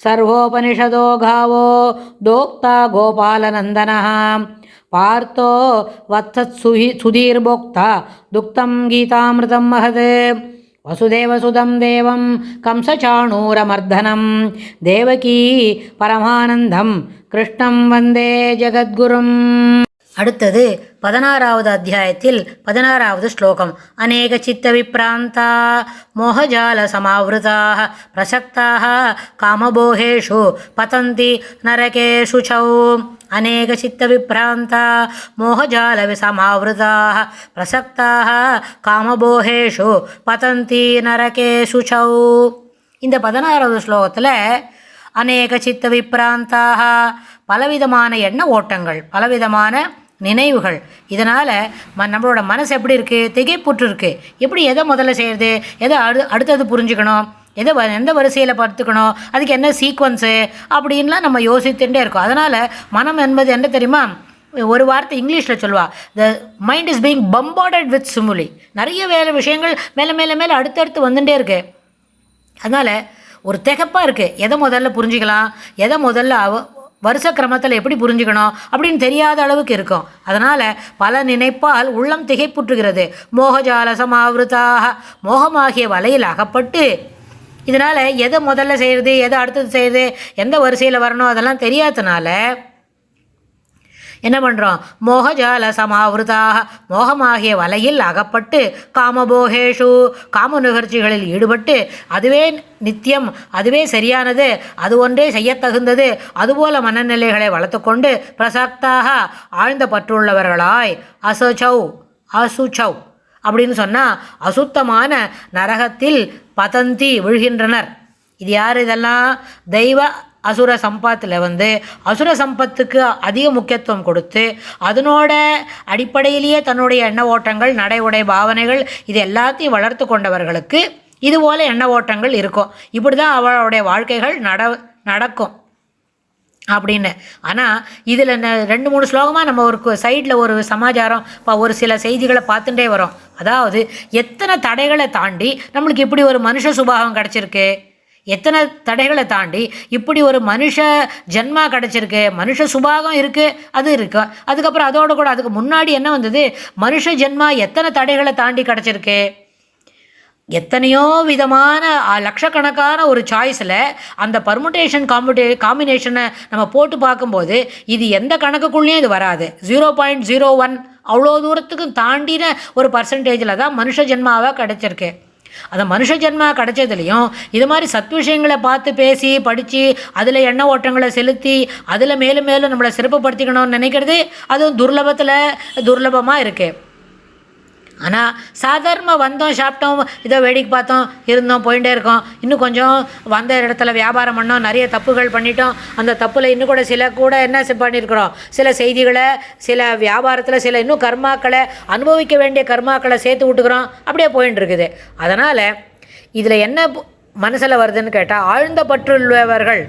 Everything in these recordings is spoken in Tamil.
ಸರ್ವೋಪನಿಷದೋ ಗಾವೋ ದೋಕ್ತ ಗೋಪಾಲನಂದನ ಪಾರ್ಥೋ ವತ್ಸತ್ ಸುಹಿ ಸುಧೀರ್ಭೋಕ್ತ ದುಕ್ತಂ ಗೀತಾಮೃತಂ ಮಹದೇ ವಸುದೇವಸುಧಂ ದೇವಂ ಕಂಸಚಾಣೂರಮರ್ಧನಂ ದೇವಕೀ ಪರಮಾನಂದಂ ಕೃಷ್ಣಂ ವಂದೇ ಜಗದ್ಗುರುಂ அடுத்தது பதினாறாவது அத்தியாயத்தில் பதினாறாவது ஸ்லோகம். அநேக சித்த விப்ராந்தா மோகஜால சமாவிருதாக பிரசக்தாக காமபோகேஷு பதந்தி நரகேஷு சௌ. அநேக சித்த விப்ராந்தா மோகஜால சமாவிருதாக பிரசக்தாக காமபோகேஷு பதந்தி நரகேஷு சௌ. இந்த பதினாறாவது ஸ்லோகத்தில் அநேக சித்த விப்ராந்தாக பலவிதமான எண்ண ஓட்டங்கள் பலவிதமான நினைவுகள். இதனால் ம நம்மளோட மனசு எப்படி இருக்குது திகைப்புற்று இருக்குது எப்படி எதை முதல்ல செய்கிறது எதை அடு அடுத்தது புரிஞ்சுக்கணும்? எதை வ எந்த வரிசையில் படுத்துக்கணும் அதுக்கு என்ன சீக்வன்ஸு அப்படின்லாம் நம்ம யோசித்துட்டே இருக்கோம். அதனால் மனம் என்பது என்ன தெரியுமா? ஒரு வார்த்தை இங்கிலீஷில் சொல்லுவா. The mind is being bombarded with stimuli நிறைய வேலை விஷயங்கள் மேலே மேலே மேலே அடுத்தடுத்து வந்துட்டே இருக்கு. அதனால் ஒரு திகப்பாக இருக்குது எதை முதல்ல புரிஞ்சுக்கலாம்? எதை முதல்ல அவ வருஷ கிரமத்தில் எப்படி புரிஞ்சுக்கணும் அப்படின்னு தெரியாத அளவுக்கு இருக்கும். அதனால் பல நினைப்பால் உள்ளம் திகைப்புற்றுகிறது. மோகஜால சமாவிருத்தாக மோகமாகிய வலையில் அகப்பட்டு இதனால் எதை முதல்ல செய்கிறது எதை அடுத்தது செய்கிறது எந்த வரிசையில் வரணும் அதெல்லாம் தெரியாதனால என்ன பண்ணுறோம் மோகஜால சமாவிருதாக மோகமாகிய வலையில் அகப்பட்டு காமபோகேஷு காம நிகழ்ச்சிகளில் ஈடுபட்டு அதுவே நித்தியம் அதுவே சரியானது அது ஒன்றே செய்யத்தகுந்தது அதுபோல மனநிலைகளை வளர்த்துக்கொண்டு பிரசக்தாக ஆழ்ந்த பற்றுள்ளவர்களாய் அசுச்சௌ அசுச்சௌ அப்படின்னு சொன்னால் அசுத்தமான நரகத்தில் பதந்தி விழுகின்றனர். இது யார் இதெல்லாம்? தெய்வ அசுர சம்பத்தில் வந்து அசுர சம்பத்துக்கு அதிக முக்கியத்துவம் கொடுத்து அதனோட அடிப்படையிலேயே தன்னுடைய எண்ண ஓட்டங்கள் நடை உடை பாவனைகள் இது எல்லாத்தையும் வளர்த்து கொண்டவர்களுக்கு இதுபோல் எண்ண ஓட்டங்கள் இருக்கும். இப்படி தான் அவளுடைய வாழ்க்கைகள் நட நடக்கும். அப்படின்னு. ஆனால் இதில் ரெண்டு மூணு ஸ்லோகமாக நம்ம ஒரு சைடில் ஒரு சமாச்சாரம் இப்போ ஒரு சில செய்திகளை பார்த்துட்டே வரோம். அதாவது எத்தனை தடைகளை தாண்டி நம்மளுக்கு இப்படி ஒரு மனுஷ சுபாவம் கிடச்சிருக்கு? எத்தனை தடைகளை தாண்டி இப்படி ஒரு மனுஷ ஜென்மா கிடச்சிருக்கு மனுஷ சுபாகம் இருக்குது அது இருக்கு. அதுக்கப்புறம் அதோட கூட அதுக்கு முன்னாடி என்ன வந்தது? மனுஷ ஜென்மா எத்தனை தடைகளை தாண்டி கிடச்சிருக்கு? எத்தனையோ விதமான லட்சக்கணக்கான ஒரு சாய்ஸில் அந்த பர்முட்டேஷன் காம்புடே காம்பினேஷனை நம்ம போட்டு பார்க்கும்போது இது எந்த கணக்குக்குள்ளேயும் இது வராது. ஜீரோ பாயிண்ட் ஜீரோ ஒன் அவ்வளோ தூரத்துக்கும் தாண்டின ஒரு பர்சன்டேஜில் தான் மனுஷ ஜென்மாவாக கிடச்சிருக்கு. அந்த மனுஷ ஜென்மா கிடைச்சதுலையும் இது மாதிரி சத் விஷயங்களை பார்த்து பேசி படித்து அதில் எண்ண ஓட்டங்களை செலுத்தி அதில் மேலும் மேலும் நம்மளை சிறப்புப்படுத்திக்கணும்னு நினைக்கிறது அதுவும் துர்லபத்தில் துர்லபமாக இருக்குது ஆனால் சாதாரணமாக வந்தோம் சாப்பிட்டோம் இதோ வேடிக்கை பார்த்தோம் இருந்தோம் போயிட்டே இருக்கோம். இன்னும் கொஞ்சம் வந்த இடத்துல வியாபாரம் பண்ணோம் நிறைய தப்புகள் பண்ணிட்டோம். அந்த தப்பில் இன்னும் கூட சில கூட என்ன பண்ணியிருக்கிறோம் சில செய்திகளை சில வியாபாரத்தில் சில இன்னும் கர்மாக்களை அனுபவிக்க வேண்டிய கர்மாக்களை சேர்த்து விட்டுக்கிறோம். அப்படியே போயின்னு இருக்குது. அதனால் இதில் என்ன மனசில் வருதுன்னு கேட்டால் ஆழ்ந்த பற்றுள்ளவர்கள்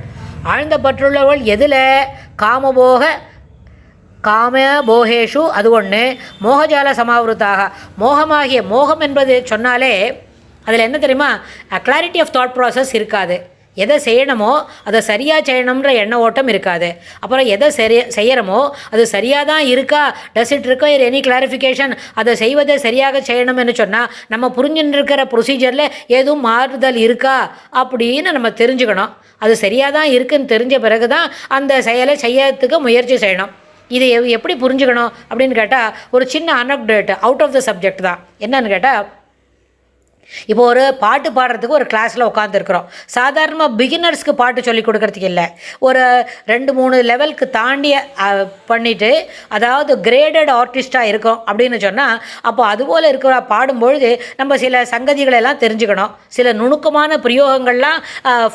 ஆழ்ந்த பற்றுள்ளவர்கள் எதில்? காமபோக காம போகேஷு அது ஒன்று மோகஜால சமாவிருத்தாக. மோகமாகிய மோகம் என்பது சொன்னாலே அதில் என்ன தெரியுமா? கிளாரிட்டி ஆஃப் தாட் ப்ராசஸ் இருக்காது. எதை செய்யணுமோ அதை சரியாக செய்யணுன்ற எண்ண ஓட்டம் இருக்காது. அப்புறம் எதை சரி செய்யணுமோ அது சரியாக தான் இருக்கா? Does it require any clarification அதை செய்வதை சரியாக செய்யணும்னு சொன்னால் நம்ம புரிஞ்சுன்னு இருக்கிற ப்ரொசீஜரில் எதுவும் மாறுதல் இருக்கா? அப்படின்னு நம்ம தெரிஞ்சுக்கணும். அது சரியாக தான் இருக்குன்னு தெரிஞ்ச பிறகு தான் அந்த செயலை செய்யறதுக்கு முயற்சி செய்யணும். இதை எப்படி புரிஞ்சுக்கணும் அப்படின்னு கேட்டால் ஒரு சின்ன an update out of the subject தான். என்னன்னு கேட்டால் இப்போ ஒரு பாட்டு பாடுறதுக்கு ஒரு கிளாஸில் உட்காந்துருக்குறோம் சாதாரணமாக பிகினர்ஸ்க்கு பாட்டு சொல்லி கொடுக்கறதுக்கு இல்லை. ஒரு ரெண்டு மூணு லெவலுக்கு தாண்டி பண்ணிவிட்டு அதாவது கிரேடட் ஆர்டிஸ்ட்டாக இருக்கும் அப்படின்னு சொன்னால் அப்போ அதுபோல் இருக்கிற பாடும்பொழுது நம்ம சில சங்கதிகளெல்லாம் தெரிஞ்சுக்கணும். சில நுணுக்கமான பிரயோகங்கள்லாம்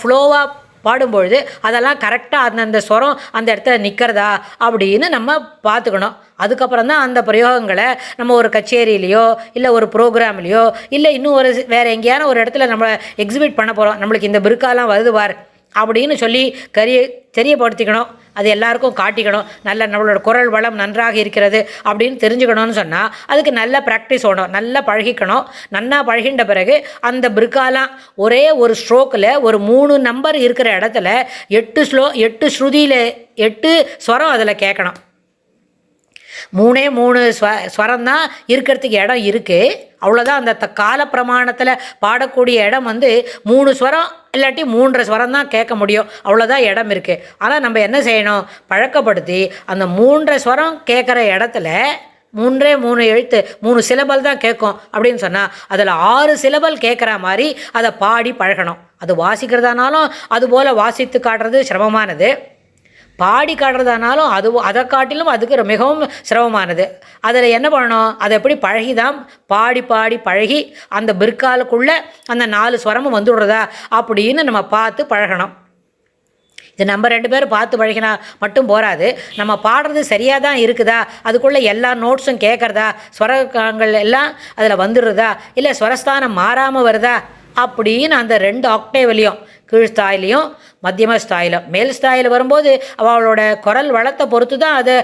ஃப்ளோவாக பாடும்பொழுது அதெல்லாம் கரெக்டாக அந்தந்த ஸ்வரம் அந்த இடத்துல நிற்கிறதா அப்படின்னு நம்ம பார்த்துக்கணும். அதுக்கப்புறம் தான் அந்த பிரயோகங்களை நம்ம ஒரு கச்சேரியிலையோ இல்லை ஒரு ப்ரோக்ராம்லேயோ இல்லை இன்னும் ஒரு வேறு எங்கேயான ஒரு இடத்துல நம்ம எக்ஸிபிட் பண்ண போகிறோம் நம்மளுக்கு இந்த பிருக்காலாம் வருது பார். அப்படின்னு சொல்லி கரிய தெரியப்படுத்திக்கணும். அது எல்லாருக்கும் காட்டிக்கணும். நல்ல நம்மளோட குரல் வளம் நன்றாக இருக்கிறது அப்படின்னு தெரிஞ்சுக்கணும்னு சொன்னால் அதுக்கு நல்ல ப்ராக்டிஸ் ஓடணும் நல்லா பழகிக்கணும். நன்னா பழகின்ற பிறகு அந்த பிரிக்காலாம் ஒரே ஒரு ஸ்ட்ரோக்கில் ஒரு மூணு நம்பர் இருக்கிற இடத்துல எட்டு ஸ்லோ எட்டு ஸ்ருதியில் எட்டு ஸ்வரம் அதில் கேட்கணும் மூணே மூணு ஸ்வ ஸ்வரம் தான் இருக்கிறதுக்கு இடம் இருக்குது அவ்வளோதான் அந்த த கால பிரமாணத்தில் பாடக்கூடிய இடம் வந்து மூணு ஸ்வரம் இல்லாட்டி மூன்றரை ஸ்வரம் தான் கேட்க முடியும். அவ்வளோதான் இடம் இருக்குது ஆனால் நம்ம என்ன செய்யணும்? பழக்கப்படுத்தி அந்த மூன்றரை ஸ்வரம் கேட்குற இடத்துல மூன்றே மூணு எழுத்து மூணு சிலபல் தான் கேட்கும் அப்படின்னு சொன்னால் அதில் ஆறு சிலபல் கேட்குற மாதிரி அதை பாடி பழகணும். அது வாசிக்கிறதானாலும் அதுபோல் வாசித்து காட்டுறது சிரமமானது. பாடி காட்டுறதானாலும் அது அதை காட்டிலும் அதுக்கு மிகவும் சிரமமானது. அதில் என்ன பண்ணணும்? அதை எப்படி பழகி தான் பாடி பாடி பழகி அந்த பிற்காலுக்குள்ளே அந்த நாலு ஸ்வரமும் வந்துவிடுறதா அப்படின்னு நம்ம பார்த்து பழகணும். இது நம்ம ரெண்டு பேரும் பார்த்து பழகினா மட்டும் போராது. நம்ம பாடுறது சரியாக தான் இருக்குதா? அதுக்குள்ளே எல்லா நோட்ஸும் கேட்குறதா? ஸ்வரங்கள் எல்லாம் அதில் வந்துடுறதா? இல்லை ஸ்வரஸ்தானம் மாறாமல் வருதா? அப்படின்னு அந்த ரெண்டு ஆக்டேவ்லையும் கீழ் ஸ்தாயிலையும் மத்தியம ஸ்தாயிலும் மேல் ஸ்தாயில் வரும்போது அவளோட குரல் வளத்தை பொறுத்து தான் அதை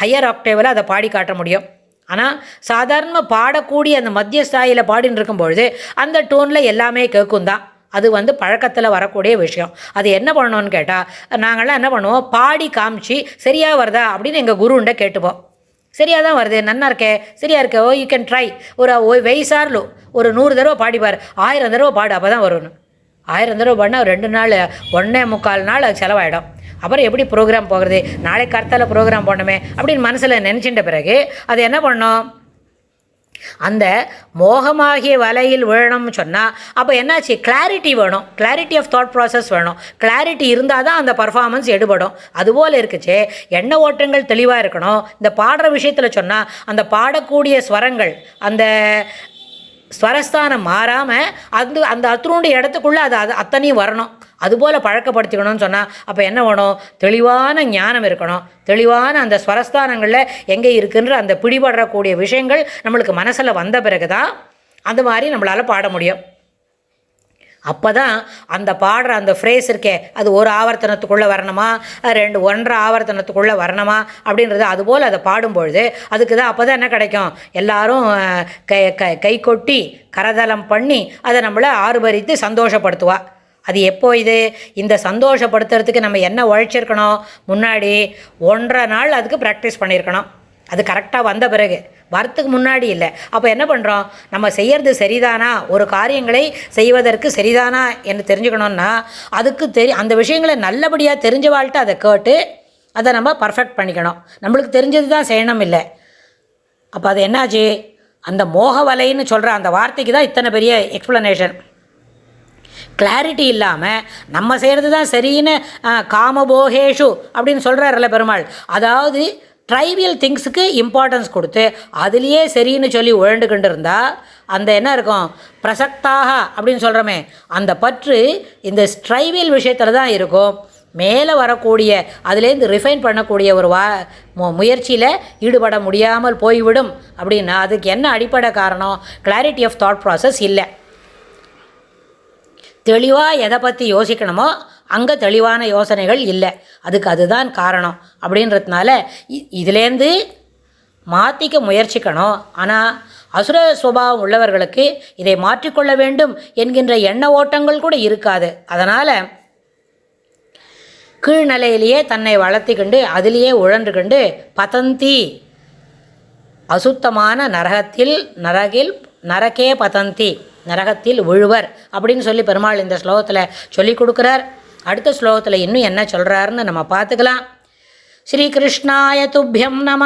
ஹையர் ஆக்டேவில் அதை பாடி காட்ட முடியும் ஆனால் சாதாரணமாக பாடக்கூடிய அந்த மத்திய ஸ்தாயில் பாடின்னு இருக்கும்பொழுது அந்த டோனில் எல்லாமே கேட்கும் தான் அது வந்து பழக்கத்தில் வரக்கூடிய விஷயம் அது என்ன பண்ணணும்னு கேட்டால் நாங்கள்லாம் என்ன பண்ணுவோம் பாடி காமிச்சு சரியாக வருதா அப்படின்னு எங்கள் குருண்ட கேட்டுப்போம் சரியாக தான் வருது நன்னா இருக்கே சரியாக இருக்கே ஓ யூ கேன் ட்ரை ஒரு வயசார்லோ ஒரு நூறு தடவை பாடிப்பார் ஆயிரம் தடவை பாடு அப்போ தான் வரும்னு ஆயிரம் தடவை பண்ணால் ரெண்டு நாள் ஒன்றே முக்கால் நாள் அது செலவாயிடும். அப்புறம் எப்படி ப்ரோக்ராம் போகிறது? நாளைக்கு கர்த்தால ப்ரோக்ராம் போடணுமே அப்படின்னு மனசில் நினச்சிட்ட பிறகு அது என்ன பண்ணோம்? அந்த மோகமாகிய வலையில் விழணும்னு சொன்னால் அப்போ என்னாச்சு? கிளாரிட்டி வேணும். கிளாரிட்டி ஆஃப் தாட் ப்ராசஸ் வேணும். கிளாரிட்டி இருந்தால் தான் அந்த பர்ஃபார்மன்ஸ் எடுபடும். அதுபோல் இருக்குச்சு எண்ண ஓட்டங்கள் தெளிவாக இருக்கணும். இந்த பாடுற விஷயத்தில் சொன்னால் அந்த பாடக்கூடிய ஸ்வரங்கள் அந்த ஸ்வரஸ்தானம் மாறாமல் அந்த அந்த அத்துருண்டு இடத்துக்குள்ளே அது அது அத்தனையும் வரணும். அதுபோல் பழக்கப்படுத்திக்கணும்னு சொன்னால் அப்போ என்ன வேணும்? தெளிவான ஞானம் இருக்கணும். தெளிவான அந்த ஸ்வரஸ்தானங்களில் எங்கே இருக்குன்ற அந்த பிடிபடக்கூடிய விஷயங்கள் நம்மளுக்கு மனசில் வந்த பிறகு தான் அந்த மாதிரி நம்மளால் பாட முடியும். அப்போ தான் அந்த பாடுற அந்த ஃப்ரேஸ் இருக்கே அது ஒரு ஆவர்த்தனத்துக்குள்ளே வரணுமா? ரெண்டு ஒன்றரை ஆவர்த்தனத்துக்குள்ளே வரணுமா? அப்படின்றது அதுபோல் அதை பாடும்பொழுது அதுக்கு தான் அப்போ தான் என்ன கிடைக்கும்? எல்லாரும் கை கை கை கொட்டி கரதலம் பண்ணி அதை நம்மளை ஆறுபறித்து சந்தோஷப்படுத்துவா. அது எப்போ இது? இந்த சந்தோஷப்படுத்துறதுக்கு நம்ம என்ன உழைச்சிருக்கணும்? முன்னாடி ஒன்றரை நாள் அதுக்கு ப்ராக்டிஸ் பண்ணியிருக்கணும். அது கரெக்டாக வந்த பிறகு வரத்துக்கு முன்னாடி இல்லை. அப்போ என்ன பண்ணுறோம் நம்ம செய்கிறது சரிதானா? ஒரு காரியங்களை செய்வதற்கு சரிதானா என்று தெரிஞ்சுக்கணுன்னா அதுக்கு தெரி அந்த விஷயங்களை நல்லபடியாக தெரிஞ்ச வாழ்க்கை அதை கேட்டு அதை நம்ம பர்ஃபெக்ட் பண்ணிக்கணும். நம்மளுக்கு தெரிஞ்சது தான் செய்யணும் இல்லை. அப்போ அது என்னாச்சு? அந்த மோக வலைன்னு சொல்கிற அந்த வார்த்தைக்கு தான் இத்தனை பெரிய எக்ஸ்ப்ளனேஷன் கிளாரிட்டி இல்லாமல் நம்ம செய்கிறது தான் சரின்னு காமபோகேஷு அப்படின்னு சொல்கிறாருல்ல பெருமாள். அதாவது ட்ரைவியல் திங்ஸுக்கு இம்பார்ட்டன்ஸ் கொடுத்து அதுலேயே சரின்னு சொல்லி உழண்டுக்கிட்டு இருந்தால் அந்த என்ன இருக்கும்? பிரசக்தாக அப்படின்னு சொல்கிறோமே அந்த பற்று இந்த ட்ரைவியல் விஷயத்தில் தான் இருக்கும். மேலே வரக்கூடிய அதுலேருந்து ரிஃபைன் பண்ணக்கூடிய ஒரு வா மு முயற்சியில் ஈடுபட முடியாமல் போய்விடும் அப்படின்னா அதுக்கு என்ன அடிப்படை காரணம்? கிளாரிட்டி ஆஃப் தாட் ப்ராசஸ் இல்லை. தெளிவாக எதை பற்றி யோசிக்கணுமோ அங்கே தெளிவான யோசனைகள் இல்லை. அதுக்கு அதுதான் காரணம். அப்படின்றதுனால இதுலேருந்து மாற்றிக்க முயற்சிக்கணும். ஆனால் அசுர சுபாவம் உள்ளவர்களுக்கு இதை மாற்றிக்கொள்ள வேண்டும் என்கின்ற எண்ண ஓட்டங்கள் கூட இருக்காது. அதனால் கீழ்நிலையிலேயே தன்னை வளர்த்திக்கொண்டு அதிலேயே உழன்று கொண்டு பதந்தி அசுத்தமான நரகத்தில் நரகில் நரகே பதந்தி நரகத்தில் விழுவர் அப்படின்னு சொல்லி பெருமாள் இந்த ஸ்லோகத்தில் சொல்லி கொடுக்குறார். அடுத்த ஸ்லோகத்தில் இன்னும் என்ன சொல்கிறாருன்னு நம்ம பார்த்துக்கலாம். ஸ்ரீகிருஷ்ணாய துப்பியம் நம